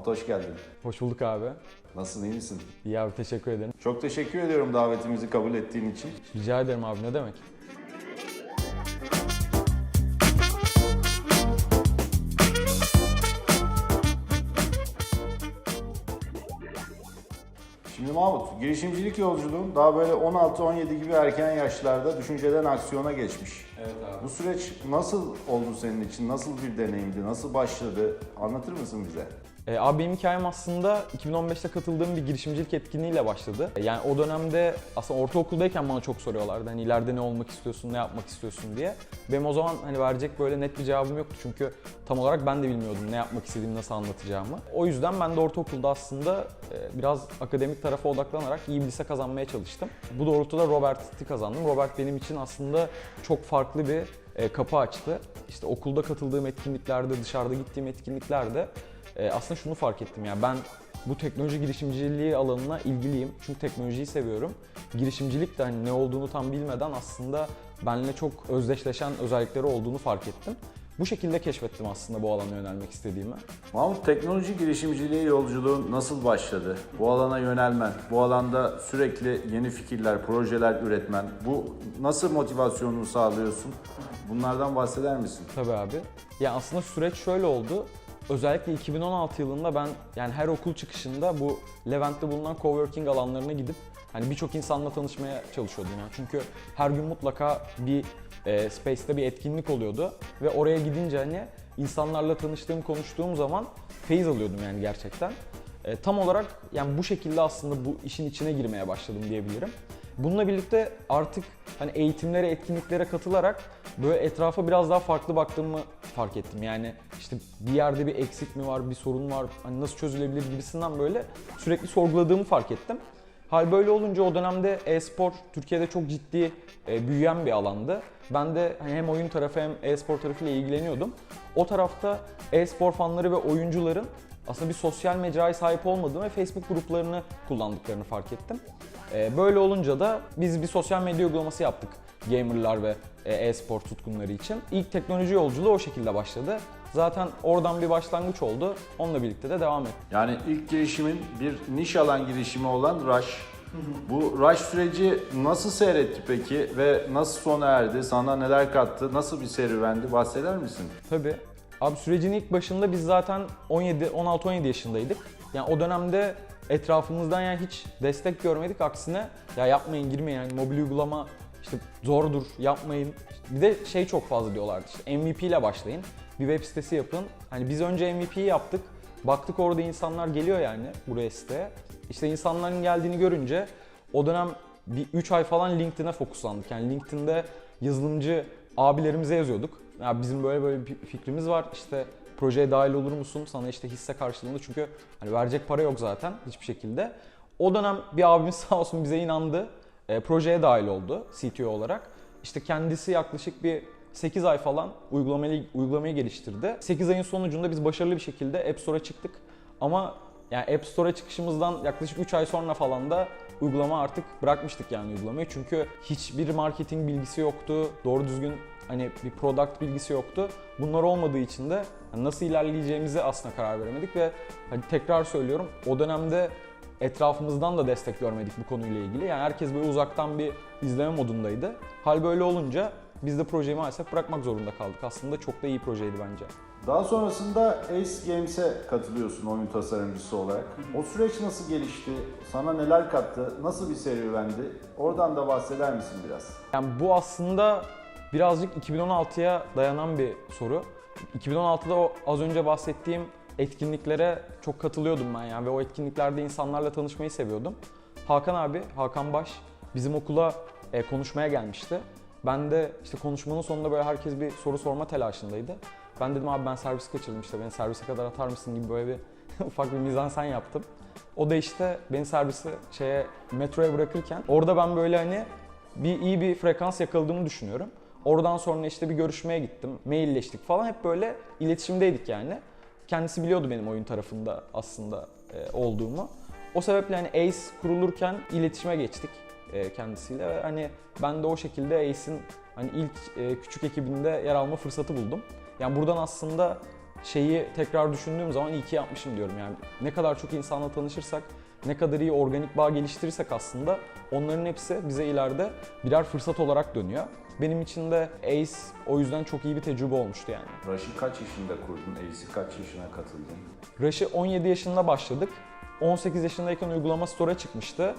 Mahmut hoş geldin. Hoş bulduk abi. Nasılsın, iyi misin? İyi abi teşekkür ederim. Çok teşekkür ediyorum davetimizi kabul ettiğin için. Rica ederim abi ne demek? Şimdi Mahmut, girişimcilik yolculuğun daha böyle 16-17 gibi erken yaşlarda düşünceden aksiyona geçmiş. Evet abi. Bu süreç nasıl oldu senin için? Nasıl bir deneyimdi? Nasıl başladı? Anlatır mısın bize? E, abi benim hikayem aslında 2015'te katıldığım bir girişimcilik etkinliğiyle başladı. E, Yani o dönemde aslında ortaokuldayken bana çok soruyorlardı. Hani ileride ne olmak istiyorsun, ne yapmak istiyorsun diye. Benim o zaman hani verecek böyle net bir cevabım yoktu çünkü tam olarak ben de bilmiyordum ne yapmak istediğimi, nasıl anlatacağımı. O yüzden ben de ortaokulda aslında e, biraz akademik tarafa odaklanarak iyi bir lise kazanmaya çalıştım. Bu doğrultuda Robert'i kazandım. Robert benim için aslında çok farklı bir e, kapı açtı. İşte okulda katıldığım etkinliklerde, dışarıda gittiğim etkinliklerde e, aslında şunu fark ettim yani ben bu teknoloji girişimciliği alanına ilgiliyim. Çünkü teknolojiyi seviyorum. Girişimcilik de hani ne olduğunu tam bilmeden aslında benimle çok özdeşleşen özellikleri olduğunu fark ettim. Bu şekilde keşfettim aslında bu alana yönelmek istediğimi. Mahmut, teknoloji girişimciliği yolculuğun nasıl başladı? Bu alana yönelmen, bu alanda sürekli yeni fikirler, projeler üretmen, bu nasıl motivasyonunu sağlıyorsun? Bunlardan bahseder misin? Tabii abi. Ya aslında süreç şöyle oldu. Özellikle 2016 yılında ben yani her okul çıkışında bu Levent'te bulunan coworking alanlarına gidip hani birçok insanla tanışmaya çalışıyordum yani. Çünkü her gün mutlaka bir e, space'te bir etkinlik oluyordu ve oraya gidince hani insanlarla tanıştığım, konuştuğum zaman feyiz alıyordum yani gerçekten. E, tam olarak yani bu şekilde aslında bu işin içine girmeye başladım diyebilirim. Bununla birlikte artık hani eğitimlere, etkinliklere katılarak böyle etrafa biraz daha farklı baktığımı fark ettim. Yani işte bir yerde bir eksik mi var, bir sorun var, hani nasıl çözülebilir gibisinden böyle sürekli sorguladığımı fark ettim. Hal böyle olunca o dönemde e-spor Türkiye'de çok ciddi e, büyüyen bir alandı. Ben de hani hem oyun tarafı hem e-spor tarafıyla ilgileniyordum. O tarafta e-spor fanları ve oyuncuların aslında bir sosyal mecraya sahip olmadığını ve Facebook gruplarını kullandıklarını fark ettim. Ee, Böyle olunca da biz bir sosyal medya uygulaması yaptık gamerlar ve e, e-spor tutkunları için. İlk teknoloji yolculuğu o şekilde başladı. Zaten oradan bir başlangıç oldu. Onunla birlikte de devam etti. Yani ilk girişimin bir niş alan girişimi olan Rush. Bu Rush süreci nasıl seyretti peki ve nasıl sona erdi? Sana neler kattı? Nasıl bir serüvendi? Bahseder misin? Tabii. Abi sürecin ilk başında biz zaten 17 16-17 yaşındaydık. Yani o dönemde etrafımızdan yani hiç destek görmedik. Aksine ya yapmayın girmeyin yani mobil uygulama işte zordur yapmayın. Bir de şey çok fazla diyorlardı işte MVP ile başlayın. Bir web sitesi yapın. Hani biz önce MVP'yi yaptık. Baktık orada insanlar geliyor yani buraya siteye. İşte insanların geldiğini görünce o dönem bir 3 ay falan LinkedIn'e fokuslandık. Yani LinkedIn'de yazılımcı abilerimize yazıyorduk. Ya bizim böyle böyle bir fikrimiz var. İşte projeye dahil olur musun? Sana işte hisse karşılığında çünkü hani verecek para yok zaten hiçbir şekilde. O dönem bir abimiz sağ olsun bize inandı. E, projeye dahil oldu CTO olarak. İşte kendisi yaklaşık bir 8 ay falan uygulamayı, uygulamayı geliştirdi. 8 ayın sonucunda biz başarılı bir şekilde App Store'a çıktık. Ama yani App Store'a çıkışımızdan yaklaşık 3 ay sonra falan da uygulama artık bırakmıştık yani uygulamayı. Çünkü hiçbir marketing bilgisi yoktu. Doğru düzgün hani bir product bilgisi yoktu. Bunlar olmadığı için de hani nasıl ilerleyeceğimizi aslında karar veremedik ve hani tekrar söylüyorum o dönemde etrafımızdan da destek görmedik bu konuyla ilgili. Yani herkes böyle uzaktan bir izleme modundaydı. Hal böyle olunca biz de projeyi maalesef bırakmak zorunda kaldık. Aslında çok da iyi projeydi bence. Daha sonrasında Ace Games'e katılıyorsun oyun tasarımcısı olarak. O süreç nasıl gelişti? Sana neler kattı? Nasıl bir serüvendi? Oradan da bahseder misin biraz? Yani bu aslında birazcık 2016'ya dayanan bir soru. 2016'da o az önce bahsettiğim etkinliklere çok katılıyordum ben yani ve o etkinliklerde insanlarla tanışmayı seviyordum. Hakan abi, Hakan Baş bizim okula e, konuşmaya gelmişti. Ben de işte konuşmanın sonunda böyle herkes bir soru sorma telaşındaydı. Ben dedim abi ben servis kaçırdım işte beni servise kadar atar mısın gibi böyle bir ufak bir mizansen yaptım. O da işte beni servisi şeye metroya bırakırken orada ben böyle hani bir iyi bir frekans yakaladığımı düşünüyorum. Oradan sonra işte bir görüşmeye gittim. Mailleştik falan. Hep böyle iletişimdeydik yani. Kendisi biliyordu benim oyun tarafında aslında e, olduğumu. O sebeple hani Ace kurulurken iletişime geçtik e, kendisiyle ve hani ben de o şekilde Ace'in hani ilk e, küçük ekibinde yer alma fırsatı buldum. Yani buradan aslında şeyi tekrar düşündüğüm zaman iyi ki yapmışım diyorum yani. Ne kadar çok insanla tanışırsak, ne kadar iyi organik bağ geliştirirsek aslında onların hepsi bize ileride birer fırsat olarak dönüyor. Benim için de ACE o yüzden çok iyi bir tecrübe olmuştu yani. Rush'ı kaç yaşında kurdun? Ace'i kaç yaşına katıldın? Rush'ı 17 yaşında başladık. 18 yaşındayken uygulama store'a çıkmıştı.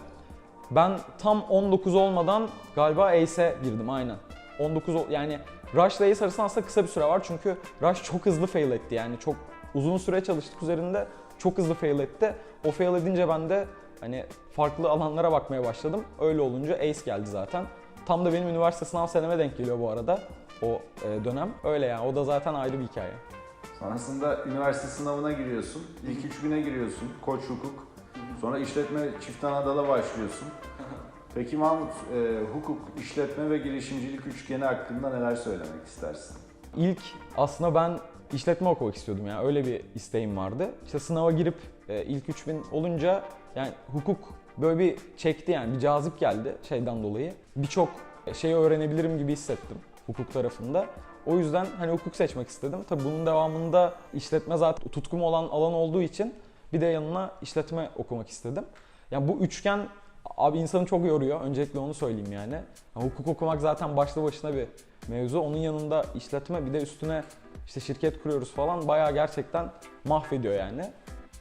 Ben tam 19 olmadan galiba ACE'e girdim aynen. 19 ol- yani Rush'la Ace arasında aslında kısa bir süre var çünkü Rush çok hızlı fail etti yani çok uzun süre çalıştık üzerinde çok hızlı fail etti. O fail edince ben de hani farklı alanlara bakmaya başladım. Öyle olunca Ace geldi zaten. Tam da benim üniversite sınav seneme denk geliyor bu arada o e, dönem. Öyle yani o da zaten ayrı bir hikaye. Sonrasında üniversite sınavına giriyorsun. İlk üç güne giriyorsun. Koç hukuk. Sonra işletme çift anadala başlıyorsun. Peki Mahmut, e, hukuk, işletme ve girişimcilik üçgeni hakkında neler söylemek istersin? İlk aslında ben işletme okumak istiyordum yani öyle bir isteğim vardı. İşte sınava girip e, ilk 3000 olunca yani hukuk böyle bir çekti yani bir cazip geldi şeyden dolayı. Birçok şey öğrenebilirim gibi hissettim hukuk tarafında. O yüzden hani hukuk seçmek istedim. Tabii bunun devamında işletme zaten tutkum olan alan olduğu için bir de yanına işletme okumak istedim. Yani bu üçgen abi insanı çok yoruyor. Öncelikle onu söyleyeyim yani. Yani hukuk okumak zaten başlı başına bir mevzu. Onun yanında işletme bir de üstüne işte şirket kuruyoruz falan bayağı gerçekten mahvediyor yani.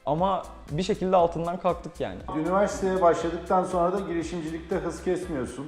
Ama bir şekilde altından kalktık yani. Üniversiteye başladıktan sonra da girişimcilikte hız kesmiyorsun.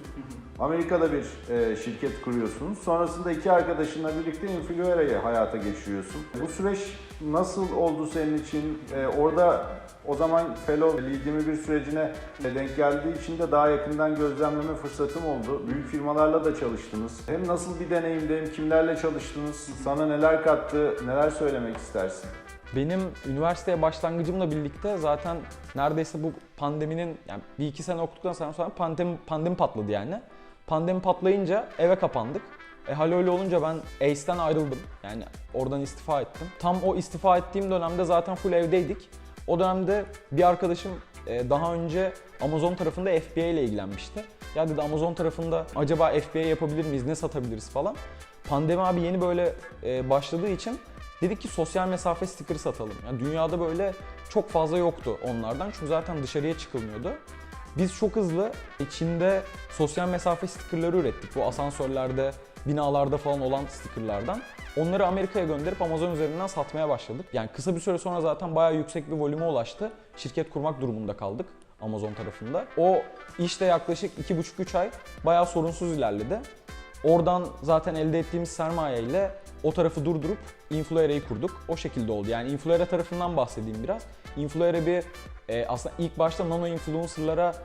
Amerika'da bir e, şirket kuruyorsunuz. Sonrasında iki arkadaşınla birlikte Influera'yı hayata geçiriyorsun. Bu süreç nasıl oldu senin için? E, orada o zaman Fellow Lead 21 sürecine denk geldiği için de daha yakından gözlemleme fırsatım oldu. Büyük firmalarla da çalıştınız. Hem nasıl bir deneyimdi hem kimlerle çalıştınız? Sana neler kattı, neler söylemek istersin? Benim üniversiteye başlangıcımla birlikte zaten neredeyse bu pandeminin yani bir iki sene okuduktan sonra pandemi, pandemi patladı yani. Pandemi patlayınca eve kapandık. E hal öyle olunca ben ACE'den ayrıldım. Yani oradan istifa ettim. Tam o istifa ettiğim dönemde zaten full evdeydik. O dönemde bir arkadaşım e, daha önce Amazon tarafında FBA ile ilgilenmişti. Ya dedi Amazon tarafında acaba FBA yapabilir miyiz, ne satabiliriz falan. Pandemi abi yeni böyle e, başladığı için Dedik ki sosyal mesafe stikeri satalım. Yani dünyada böyle çok fazla yoktu onlardan çünkü zaten dışarıya çıkılmıyordu. Biz çok hızlı Çin'de sosyal mesafe stikerleri ürettik. Bu asansörlerde, binalarda falan olan stikerlerden. Onları Amerika'ya gönderip Amazon üzerinden satmaya başladık. Yani kısa bir süre sonra zaten bayağı yüksek bir volüme ulaştı. Şirket kurmak durumunda kaldık Amazon tarafında. O işte yaklaşık 2,5-3 ay bayağı sorunsuz ilerledi. Oradan zaten elde ettiğimiz sermaye ile o tarafı durdurup Influera'yı kurduk. O şekilde oldu. Yani Influera tarafından bahsedeyim biraz. Influera bir e, aslında ilk başta nano influencerlara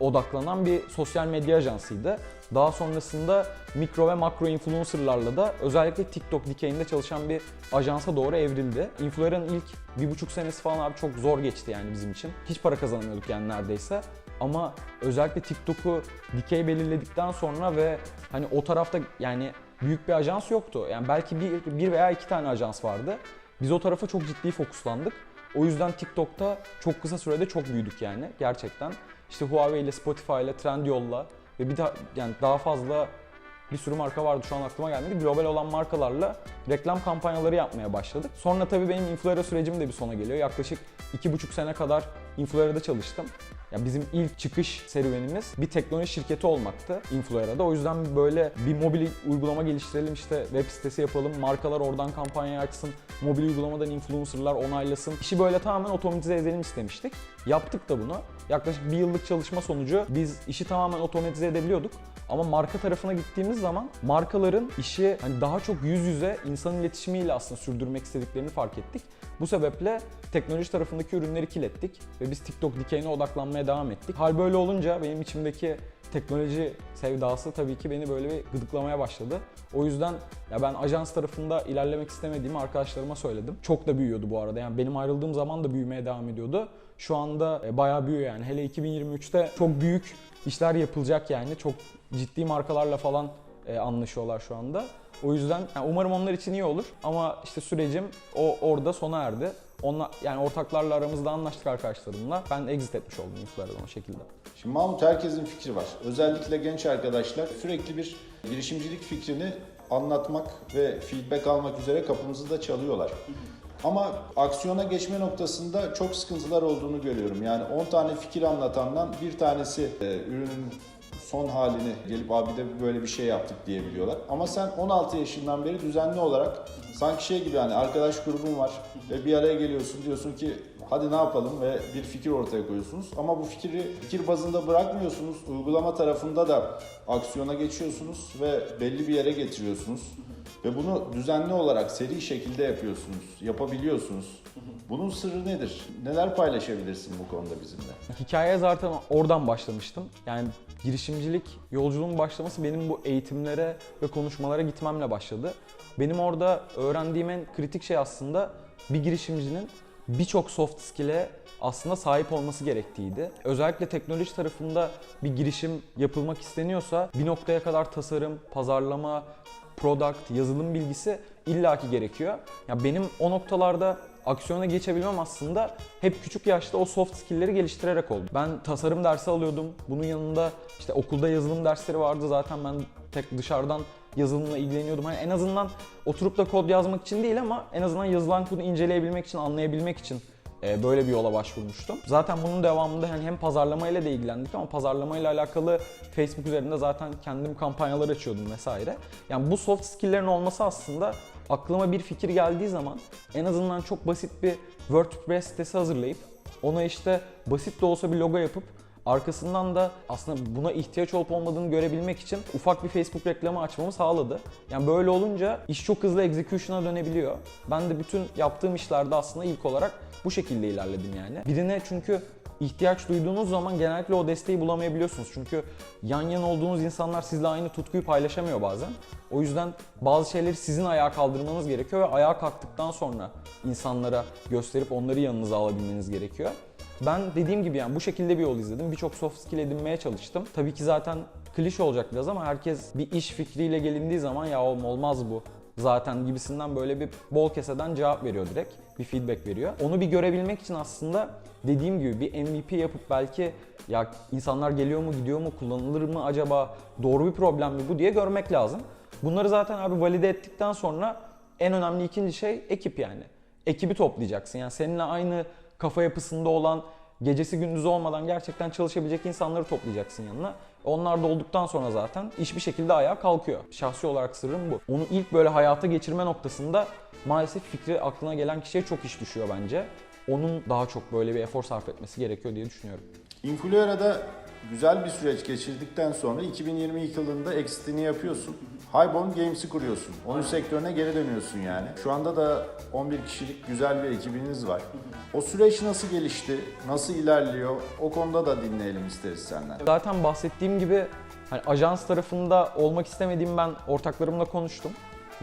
odaklanan bir sosyal medya ajansıydı. Daha sonrasında mikro ve makro influencerlarla da özellikle TikTok dikeyinde çalışan bir ajansa doğru evrildi. Influera'nın ilk bir buçuk senesi falan abi çok zor geçti yani bizim için. Hiç para kazanamıyorduk yani neredeyse. Ama özellikle TikTok'u dikey belirledikten sonra ve hani o tarafta yani büyük bir ajans yoktu. Yani belki bir, bir veya iki tane ajans vardı. Biz o tarafa çok ciddi fokuslandık. O yüzden TikTok'ta çok kısa sürede çok büyüdük yani gerçekten. İşte Huawei ile Spotify ile Trendyol'la ve bir daha yani daha fazla bir sürü marka vardı şu an aklıma gelmedi. Global olan markalarla reklam kampanyaları yapmaya başladık. Sonra tabii benim Influera sürecim de bir sona geliyor. Yaklaşık iki buçuk sene kadar Influera'da çalıştım. Ya bizim ilk çıkış serüvenimiz bir teknoloji şirketi olmaktı Influera'da. O yüzden böyle bir mobil uygulama geliştirelim işte web sitesi yapalım, markalar oradan kampanya açsın, mobil uygulamadan influencerlar onaylasın. İşi böyle tamamen otomatize edelim istemiştik. Yaptık da bunu. Yaklaşık bir yıllık çalışma sonucu biz işi tamamen otomatize edebiliyorduk. Ama marka tarafına gittiğimiz zaman markaların işi hani daha çok yüz yüze insan iletişimiyle aslında sürdürmek istediklerini fark ettik. Bu sebeple teknoloji tarafındaki ürünleri kirlettik ve biz TikTok dikeyine odaklanmaya devam ettik. Hal böyle olunca benim içimdeki teknoloji sevdası tabii ki beni böyle bir gıdıklamaya başladı. O yüzden ya ben ajans tarafında ilerlemek istemediğimi arkadaşlarıma söyledim. Çok da büyüyordu bu arada. Yani benim ayrıldığım zaman da büyümeye devam ediyordu. Şu anda e, bayağı büyüyor yani. Hele 2023'te çok büyük işler yapılacak yani. Çok ciddi markalarla falan e, anlaşıyorlar şu anda. O yüzden yani umarım onlar için iyi olur ama işte sürecim o orada sona erdi. Onla, yani ortaklarla aramızda anlaştık arkadaşlarımla. Ben exit etmiş oldum Influera'dan o şekilde. Şimdi Mahmut herkesin fikri var. Özellikle genç arkadaşlar sürekli bir girişimcilik fikrini anlatmak ve feedback almak üzere kapımızı da çalıyorlar. Ama aksiyona geçme noktasında çok sıkıntılar olduğunu görüyorum. Yani 10 tane fikir anlatandan bir tanesi e, ürünün son halini gelip abi de böyle bir şey yaptık diyebiliyorlar. Ama sen 16 yaşından beri düzenli olarak sanki şey gibi yani arkadaş grubun var ve bir araya geliyorsun diyorsun ki hadi ne yapalım ve bir fikir ortaya koyuyorsunuz. Ama bu fikri fikir bazında bırakmıyorsunuz. Uygulama tarafında da aksiyona geçiyorsunuz ve belli bir yere getiriyorsunuz. Ve bunu düzenli olarak seri şekilde yapıyorsunuz, yapabiliyorsunuz. Bunun sırrı nedir? Neler paylaşabilirsin bu konuda bizimle? Hikayeye zaten oradan başlamıştım. Yani girişimcilik yolculuğun başlaması benim bu eğitimlere ve konuşmalara gitmemle başladı. Benim orada öğrendiğim en kritik şey aslında bir girişimcinin birçok soft skill'e aslında sahip olması gerektiğiydi. Özellikle teknoloji tarafında bir girişim yapılmak isteniyorsa bir noktaya kadar tasarım, pazarlama, product, yazılım bilgisi illaki gerekiyor. Ya benim o noktalarda aksiyona geçebilmem aslında hep küçük yaşta o soft skill'leri geliştirerek oldu. Ben tasarım dersi alıyordum. Bunun yanında işte okulda yazılım dersleri vardı zaten ben tek dışarıdan yazılımla ilgileniyordum. Hani en azından oturup da kod yazmak için değil ama en azından yazılan kodu inceleyebilmek için, anlayabilmek için e, böyle bir yola başvurmuştum. Zaten bunun devamında hani hem pazarlamayla da ilgilendik ama pazarlamayla alakalı Facebook üzerinde zaten kendim kampanyalar açıyordum vesaire. Yani bu soft skill'lerin olması aslında aklıma bir fikir geldiği zaman en azından çok basit bir WordPress sitesi hazırlayıp ona işte basit de olsa bir logo yapıp Arkasından da aslında buna ihtiyaç olup olmadığını görebilmek için ufak bir Facebook reklamı açmamı sağladı. Yani böyle olunca iş çok hızlı execution'a dönebiliyor. Ben de bütün yaptığım işlerde aslında ilk olarak bu şekilde ilerledim yani. Birine çünkü ihtiyaç duyduğunuz zaman genellikle o desteği bulamayabiliyorsunuz. Çünkü yan yana olduğunuz insanlar sizle aynı tutkuyu paylaşamıyor bazen. O yüzden bazı şeyleri sizin ayağa kaldırmanız gerekiyor ve ayağa kalktıktan sonra insanlara gösterip onları yanınıza alabilmeniz gerekiyor. Ben dediğim gibi yani bu şekilde bir yol izledim. Birçok soft skill edinmeye çalıştım. Tabii ki zaten klişe olacak biraz ama herkes bir iş fikriyle gelindiği zaman ya olmaz bu zaten gibisinden böyle bir bol keseden cevap veriyor direkt. Bir feedback veriyor. Onu bir görebilmek için aslında dediğim gibi bir MVP yapıp belki ya insanlar geliyor mu gidiyor mu kullanılır mı acaba doğru bir problem mi bu diye görmek lazım. Bunları zaten abi valide ettikten sonra en önemli ikinci şey ekip yani. Ekibi toplayacaksın. Yani seninle aynı kafa yapısında olan, gecesi gündüzü olmadan gerçekten çalışabilecek insanları toplayacaksın yanına. Onlar da olduktan sonra zaten iş bir şekilde ayağa kalkıyor. Şahsi olarak sırrım bu. Onu ilk böyle hayata geçirme noktasında maalesef fikri aklına gelen kişiye çok iş düşüyor bence. Onun daha çok böyle bir efor sarf etmesi gerekiyor diye düşünüyorum. Influera'da güzel bir süreç geçirdikten sonra 2022 yılında exit'ini yapıyorsun. Highborn Games'i kuruyorsun. Oyun sektörüne geri dönüyorsun yani. Şu anda da 11 kişilik güzel bir ekibiniz var. O süreç nasıl gelişti? Nasıl ilerliyor? O konuda da dinleyelim isteriz senden. Zaten bahsettiğim gibi hani ajans tarafında olmak istemediğim ben ortaklarımla konuştum.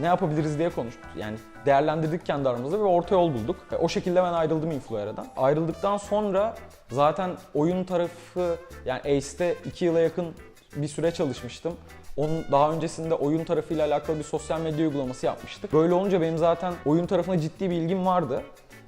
Ne yapabiliriz diye konuştuk. Yani değerlendirdik kendi aramızda ve orta yol bulduk. Ve o şekilde ben ayrıldım Influera'dan. Ayrıldıktan sonra zaten oyun tarafı yani Ace'te 2 yıla yakın bir süre çalışmıştım. Onun daha öncesinde oyun tarafıyla alakalı bir sosyal medya uygulaması yapmıştık. Böyle olunca benim zaten oyun tarafına ciddi bir ilgim vardı.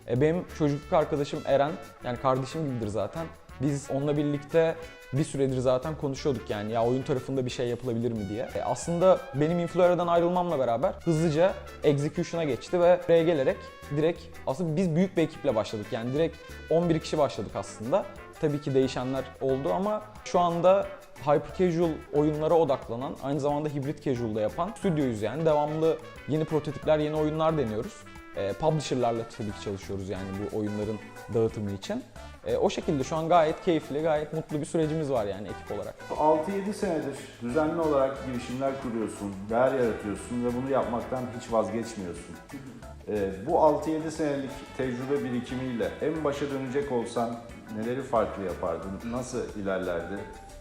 E, benim çocukluk arkadaşım Eren, yani kardeşim gibidir zaten. Biz onunla birlikte bir süredir zaten konuşuyorduk yani ya oyun tarafında bir şey yapılabilir mi diye. E, aslında benim Influera'dan ayrılmamla beraber hızlıca execution'a geçti ve buraya gelerek direkt aslında biz büyük bir ekiple başladık. Yani direkt 11 kişi başladık aslında. Tabii ki değişenler oldu ama şu anda hyper casual oyunlara odaklanan, aynı zamanda hibrit casual'da yapan stüdyoyuz yani. Devamlı yeni prototipler, yeni oyunlar deniyoruz. E, publisher'larla tabii ki çalışıyoruz yani bu oyunların dağıtımı için. E, o şekilde şu an gayet keyifli, gayet mutlu bir sürecimiz var yani ekip olarak. 6-7 senedir düzenli olarak girişimler kuruyorsun, değer yaratıyorsun ve bunu yapmaktan hiç vazgeçmiyorsun. Ee, bu 6-7 senelik tecrübe birikimiyle en başa dönecek olsan neleri farklı yapardın, nasıl ilerlerdi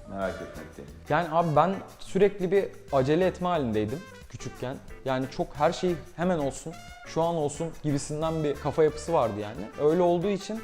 merak etmekteyim. Yani abi ben sürekli bir acele etme halindeydim küçükken. Yani çok her şey hemen olsun, şu an olsun gibisinden bir kafa yapısı vardı yani. Öyle olduğu için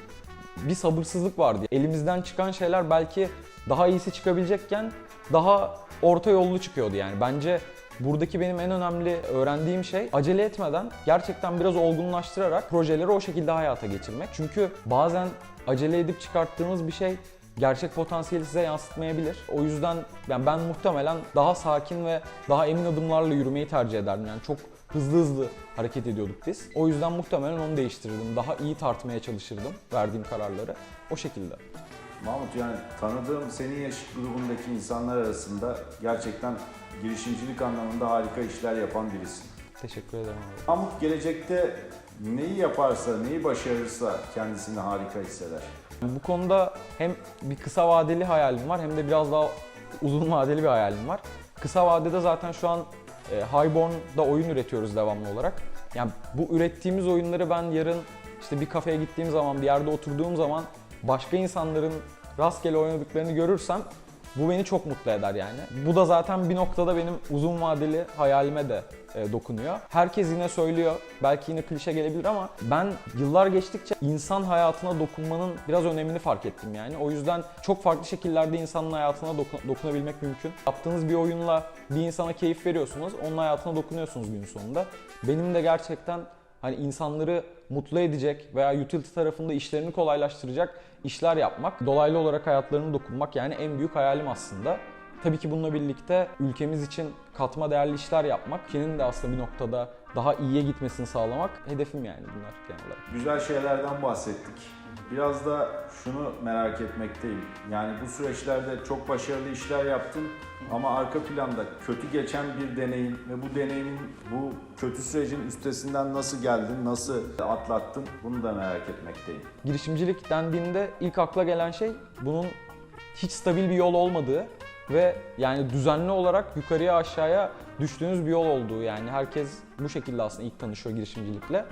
bir sabırsızlık vardı. Elimizden çıkan şeyler belki daha iyisi çıkabilecekken daha orta yollu çıkıyordu yani. Bence buradaki benim en önemli öğrendiğim şey acele etmeden gerçekten biraz olgunlaştırarak projeleri o şekilde hayata geçirmek. Çünkü bazen acele edip çıkarttığınız bir şey gerçek potansiyeli size yansıtmayabilir. O yüzden yani ben muhtemelen daha sakin ve daha emin adımlarla yürümeyi tercih ederdim. Yani çok hızlı hızlı hareket ediyorduk biz. O yüzden muhtemelen onu değiştirirdim. Daha iyi tartmaya çalışırdım verdiğim kararları. O şekilde. Mahmut yani tanıdığım senin yaş grubundaki insanlar arasında gerçekten girişimcilik anlamında harika işler yapan birisin. Teşekkür ederim abi. Mahmut gelecekte neyi yaparsa, neyi başarırsa kendisini harika hisseder. Bu konuda hem bir kısa vadeli hayalim var hem de biraz daha uzun vadeli bir hayalim var. Kısa vadede zaten şu an e, Highborn'da oyun üretiyoruz devamlı olarak. Yani bu ürettiğimiz oyunları ben yarın işte bir kafeye gittiğim zaman, bir yerde oturduğum zaman başka insanların rastgele oynadıklarını görürsem bu beni çok mutlu eder yani. Bu da zaten bir noktada benim uzun vadeli hayalime de e, dokunuyor. Herkes yine söylüyor, belki yine klişe gelebilir ama ben yıllar geçtikçe insan hayatına dokunmanın biraz önemini fark ettim yani. O yüzden çok farklı şekillerde insanın hayatına doku- dokunabilmek mümkün. Yaptığınız bir oyunla bir insana keyif veriyorsunuz, onun hayatına dokunuyorsunuz günün sonunda. Benim de gerçekten hani insanları mutlu edecek veya utility tarafında işlerini kolaylaştıracak işler yapmak, dolaylı olarak hayatlarına dokunmak yani en büyük hayalim aslında. Tabii ki bununla birlikte ülkemiz için katma değerli işler yapmak, ülkenin de aslında bir noktada daha iyiye gitmesini sağlamak hedefim yani bunlar genel olarak. Güzel şeylerden bahsettik. Biraz da şunu merak etmekteyim. Yani bu süreçlerde çok başarılı işler yaptın ama arka planda kötü geçen bir deneyim ve bu deneyimin bu kötü sürecin üstesinden nasıl geldin, nasıl atlattın bunu da merak etmekteyim. Girişimcilik dendiğinde ilk akla gelen şey bunun hiç stabil bir yol olmadığı ve yani düzenli olarak yukarıya aşağıya düştüğünüz bir yol olduğu yani herkes bu şekilde aslında ilk tanışıyor girişimcilikle.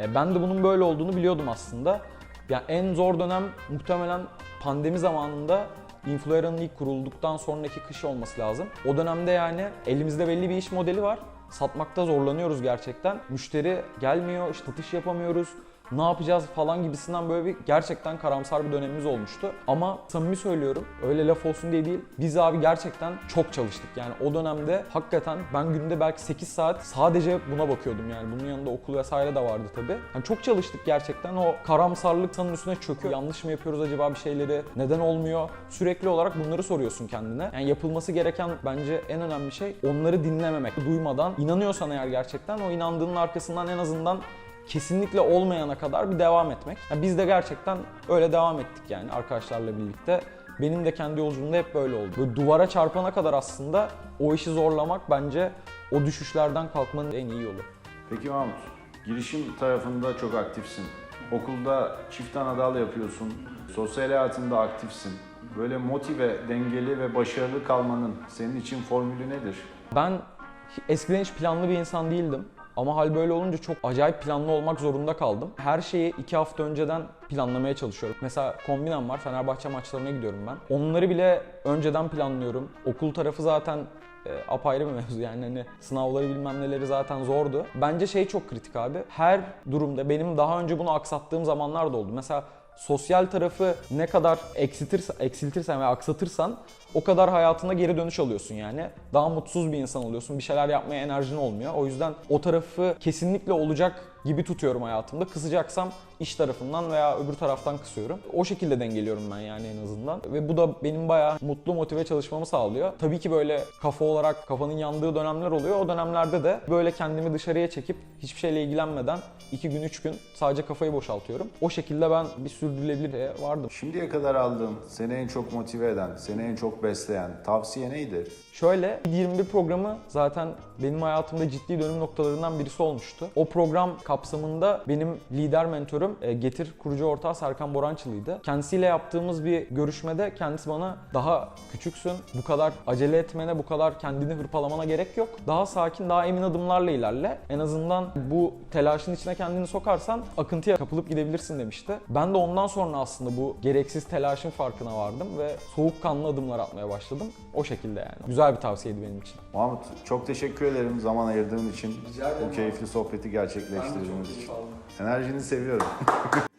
E, Ben de bunun böyle olduğunu biliyordum aslında. Yani en zor dönem muhtemelen pandemi zamanında Influera'nın ilk kurulduktan sonraki kış olması lazım. O dönemde yani elimizde belli bir iş modeli var. Satmakta zorlanıyoruz gerçekten. Müşteri gelmiyor, satış yapamıyoruz ne yapacağız falan gibisinden böyle bir gerçekten karamsar bir dönemimiz olmuştu. Ama samimi söylüyorum öyle laf olsun diye değil. Biz abi gerçekten çok çalıştık. Yani o dönemde hakikaten ben günde belki 8 saat sadece buna bakıyordum yani. Bunun yanında okul vesaire de vardı tabii. Yani çok çalıştık gerçekten. O karamsarlık sanın üstüne çöküyor. Yanlış mı yapıyoruz acaba bir şeyleri? Neden olmuyor? Sürekli olarak bunları soruyorsun kendine. Yani yapılması gereken bence en önemli şey onları dinlememek. Duymadan inanıyorsan eğer gerçekten o inandığının arkasından en azından kesinlikle olmayana kadar bir devam etmek. Yani biz de gerçekten öyle devam ettik yani arkadaşlarla birlikte. Benim de kendi yolculuğumda hep böyle oldu. Böyle duvara çarpana kadar aslında o işi zorlamak bence o düşüşlerden kalkmanın en iyi yolu. Peki Mahmut, girişim tarafında çok aktifsin. Okulda çift anadal yapıyorsun. Sosyal hayatında aktifsin. Böyle motive, dengeli ve başarılı kalmanın senin için formülü nedir? Ben eskiden hiç planlı bir insan değildim. Ama hal böyle olunca çok acayip planlı olmak zorunda kaldım. Her şeyi iki hafta önceden planlamaya çalışıyorum. Mesela kombinem var, Fenerbahçe maçlarına gidiyorum ben. Onları bile önceden planlıyorum. Okul tarafı zaten e, apayrı bir mevzu yani hani sınavları bilmem neleri zaten zordu. Bence şey çok kritik abi. Her durumda benim daha önce bunu aksattığım zamanlar da oldu. Mesela sosyal tarafı ne kadar eksiltirsen, eksiltirsen ve aksatırsan o kadar hayatına geri dönüş alıyorsun yani. Daha mutsuz bir insan oluyorsun. Bir şeyler yapmaya enerjin olmuyor. O yüzden o tarafı kesinlikle olacak gibi tutuyorum hayatımda. Kısacaksam iş tarafından veya öbür taraftan kısıyorum. O şekilde dengeliyorum ben yani en azından. Ve bu da benim bayağı mutlu motive çalışmamı sağlıyor. Tabii ki böyle kafa olarak kafanın yandığı dönemler oluyor. O dönemlerde de böyle kendimi dışarıya çekip hiçbir şeyle ilgilenmeden 2 gün 3 gün sadece kafayı boşaltıyorum. O şekilde ben bir sürdürülebilirliğe vardım. Şimdiye kadar aldığın, seni en çok motive eden, seni en çok besleyen tavsiye neydi? Şöyle 21 programı zaten benim hayatımda ciddi dönüm noktalarından birisi olmuştu. O program kapsamında benim lider mentorum e, Getir kurucu ortağı Serkan Borançılı'ydı. Kendisiyle yaptığımız bir görüşmede kendisi bana daha küçüksün, bu kadar acele etmene, bu kadar kendini hırpalamana gerek yok. Daha sakin, daha emin adımlarla ilerle. En azından bu telaşın içine kendini sokarsan akıntıya kapılıp gidebilirsin demişti. Ben de ondan sonra aslında bu gereksiz telaşın farkına vardım ve soğukkanlı adımlar atmaya başladım. O şekilde yani. Güzel bir tavsiyeydi benim için. Mahmut çok teşekkür ederim zaman ayırdığın için. Rica ederim Bu keyifli sohbeti gerçekleştirdiğiniz için. Enerjini seviyorum.